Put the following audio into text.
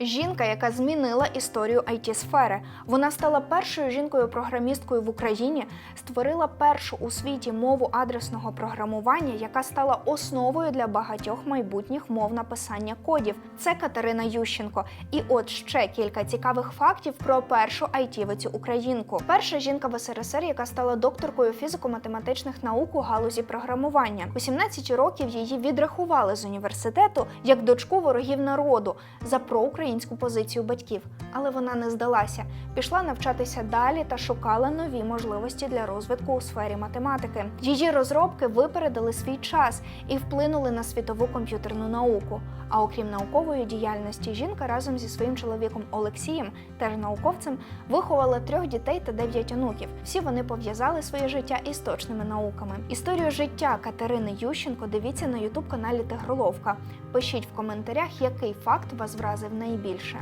Жінка, яка змінила історію it сфери Вона стала першою жінкою-програмісткою в Україні, створила першу у світі мову адресного програмування, яка стала основою для багатьох майбутніх мов написання кодів. Це Катерина Ющенко. І от ще кілька цікавих фактів про першу айтівицю українку. Перша жінка в СРСР, яка стала докторкою фізико-математичних наук у галузі програмування. У 17 років її відрахували з університету як дочку ворогів народу за проукраїнську позицію батьків. Але вона не здалася, пішла навчатися далі та шукала нові можливості для розвитку у сфері математики. Її розробки випередили свій час і вплинули на світову комп'ютерну науку. А окрім наукової діяльності, жінка разом зі своїм чоловіком Олексієм, теж науковцем, виховала трьох дітей та дев'ять онуків. Всі вони пов'язали своє життя із точними науками. Історію життя Катерини Ющенко дивіться на ютуб каналі Тигроловка. Пишіть в коментарях, який факт вас вразив найбільше більше.